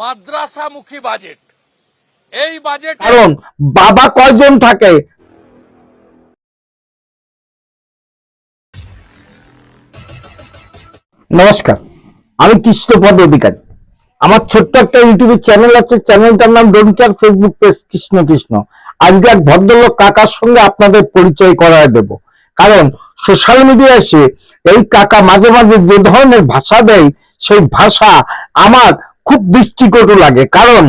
মাদ্রাসামুখী budget. এই budget কারণ বাবা কয়জন থাকে? নমস্কার, আমি কৃষ্ণপদ অধিকারী। আমার ছোট্ট একটা ইউটিউবের চ্যানেল আছে চ্যানেলটার নাম don't care Facebook page Krishna Krishna. আজকে এক ভদ্রলোক কাকার সঙ্গে আপনাদের পরিচয় করায় দেব। কারণ সোশ্যাল মিডিয়ায় এসে এই কাকা মাঝে মাঝে যে ধরনের ভাষা দেয়, সেই ভাষা আমার খুব দৃষ্টিকটু লাগে। কারণ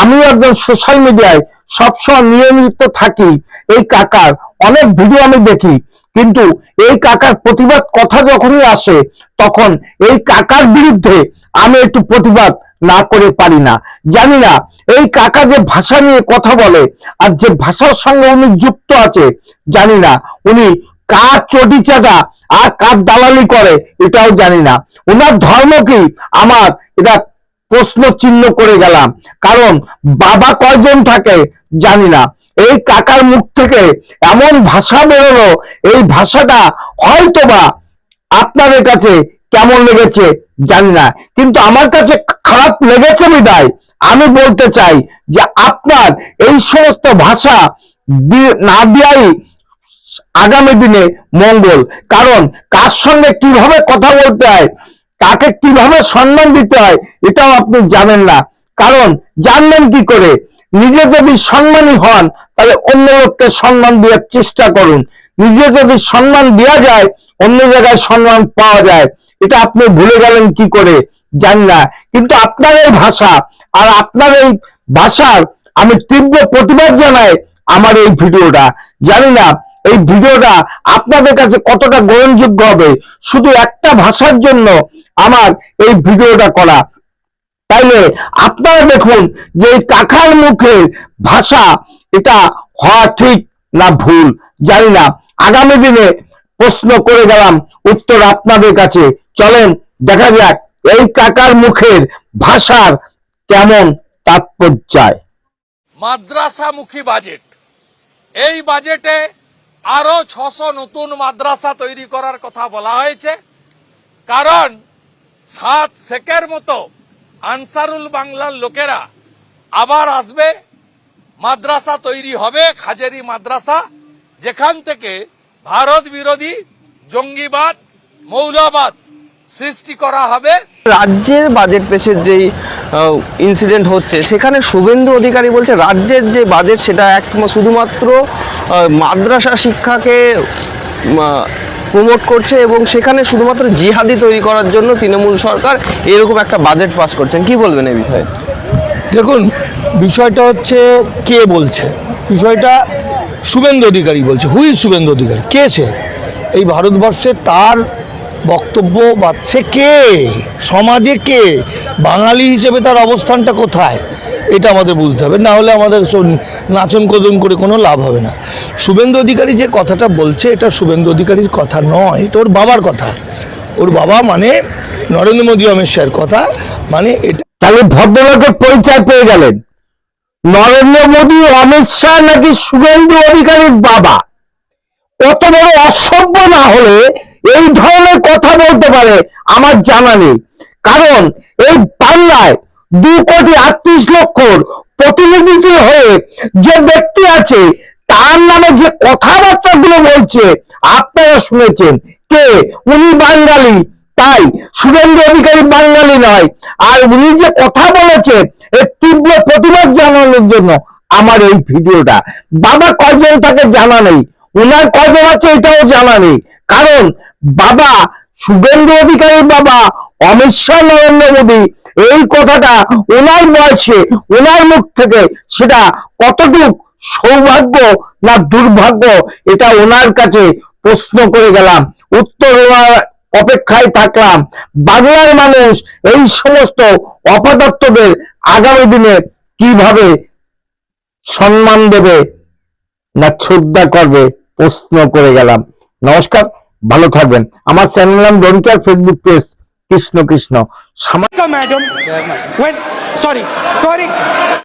আমি একজন সোশ্যাল মিডিয়ায় সবসময় নিয়মিত থাকি। এই কাকার অনেক ভিডিও আমি দেখি। কিন্তু এই কাকার প্রতিবাদ কথা যখনই আসে, তখন এই কাকার বিরুদ্ধে আমি একটু প্রতিবাদ না করে পারি না। জানি না, এই কাকা যে ভাষা নিয়ে কথা বলে আর যে ভাষার সঙ্গে উনি যুক্ত আছে, জানি না। উনি কার চটি চাঁদা আর কার দালালি করে, এটাও জানি না। ওনার ধর্ম কি? আমার এটা প্রশ্ন চিহ্ন করে গেলাম। কারণ বাবা কয়জন থাকে জানি না। এই কাকার মুখ থেকে এমন ভাষা বেরোলো, এই ভাষাটা হয়তোবা আপনাদের কাছে কেমন লেগেছে জানি না। কিন্তু আমার কাছে খারাপ লেগেছে বিদায়। আমি বলতে চাই যে আপনার এই সমস্ত ভাষা না দেওয়াই আগামী দিনে মঙ্গল। কারণ কার সঙ্গে কীভাবে কথা বলতে হয় কাকে কীভাবে সম্মান দিতে হয় এটাও আপনি জানেন না। কারণ জানবেন কি করে? নিজে যদি সম্মানী হন, তাহলে অন্য লোককে সম্মান দেওয়ার চেষ্টা করুন। নিজে যদি সম্মান দেওয়া যায়, অন্য জায়গায় সম্মান পাওয়া যায়। এটা আপনি ভুলে গেলেন কি করে? জানি না। কিন্তু আপনার এই ভাষা আর আপনার এই ভাষার আমি তীব্র প্রতিবাদ জানাই আমার এই ভিডিওটা। জানি না, এই ভিডিওটা আপনাদের কাছে কতটা গ্রহণযোগ্য হবে? শুধু একটা ভাষার জন্য আমার এই ভিডিওটা করা। তাইলে আপনারা দেখুন যে কাকার মুখের ভাষা এটা হওয়া ঠিক না ভুল, জানি না। আগামী দিনে প্রশ্ন করে গেলাম, উত্তর আপনাদের কাছে। চলেন, দেখা যাক এই কাকার মুখের ভাষার কেমন তাৎপর্যায়। মাদ্রাসামুখী বাজেট। এই বাজেটে আরও ছশো নতুন মাদ্রাসা তৈরি করার কথা বলা হয়েছে। কারণ সাত শেখের মতো আনসারুল বাংলার লোকেরা আবার আসবে। মাদ্রাসা তৈরি হবে, খাজেরি মাদ্রাসা, যেখান থেকে ভারত বিরোধী জঙ্গিবাদ, মৌলবাদ সৃষ্টি করা হবে। রাজ্যের বাজেট পেশের যেই ইনসিডেন্ট হচ্ছে, সেখানে শুভেন্দু অধিকারী বলছে, রাজ্যের যে বাজেট সেটা এক শুধুমাত্র মাদ্রাসা শিক্ষাকে প্রমোট করছে এবং সেখানে শুধুমাত্র জিহাদি তৈরি করার জন্য তৃণমূল সরকার এরকম একটা বাজেট পাস করছেন। কি বলবেন এই বিষয়ে? দেখুন, বিষয়টা হচ্ছে কে বলছে? বিষয়টা শুভেন্দু অধিকারী বলছে। হুই শুভেন্দু অধিকারী? কে সে? এই ভারতবর্ষে তার বক্তব্য বা সে কে? সমাজে কে? বাঙালি হিসেবে তার অবস্থানটা কোথায়? এটা আমাদের বুঝতে হবে। না হলে আমাদের নাচন কদন করে কোনো লাভ হবে না। শুভেন্দু অধিকারী যে কথাটা বলছে, এটা শুভেন্দু অধিকারীর কথা নয়, এটা ওর বাবার কথা। ওর বাবা মানে নরেন্দ্র মোদী অমিত শাহের কথা মানে এটা তাহলে ভদ্রলোকের পরিচয় পেয়ে গেলেন। নরেন্দ্র মোদী অমিত শাহ নাকি শুভেন্দু অধিকারীর বাবা? কত বড় অসভ্য না হলে এই ধরনের কথা বলতে পারে আমার জানা নেই। কারণ এই বাংলায় দু কোটি আটত্রিশ লক্ষর প্রতিনিধিত্ব হয়ে যে ব্যক্তি আছে, তার নামে যে কথাবার্তাগুলো বলছে, আপনারা শুনেছেন। কে? উনি বাঙালি। তাই শুভেন্দু অধিকারী বাঙালি নয়। আর উনি যে কথা বলেছেন এর তীব্র প্রতিবাদ জানানোর জন্য আমার এই ভিডিওটা। বাবা কয়জন তাকে জানা নেই? উনার কয়জন আছে এটাও জানা নেই। কারণ বাবা শুভেন্দু অধিকারীর বাবা অমিত নরেন্দ্র মোদী এই কথাটা ওনার বয়সে ওনার মুখ থেকে সেটা কতটুক সৌভাগ্য না দুর্ভাগ্য, এটা ওনার কাছে প্রশ্ন করে গেলাম। উত্তর অপেক্ষায় থাকলাম। বাংলার মানুষ এই সমস্ত অপদার্থদের আগামী দিনে কীভাবে সম্মান দেবে না শ্রদ্ধা করবে, প্রশ্ন করে গেলাম। নমস্কার, ভালো থাকবেন। আমার চ্যানেল নাম don't care Facebook page Krishna Krishna. When, sorry, sorry.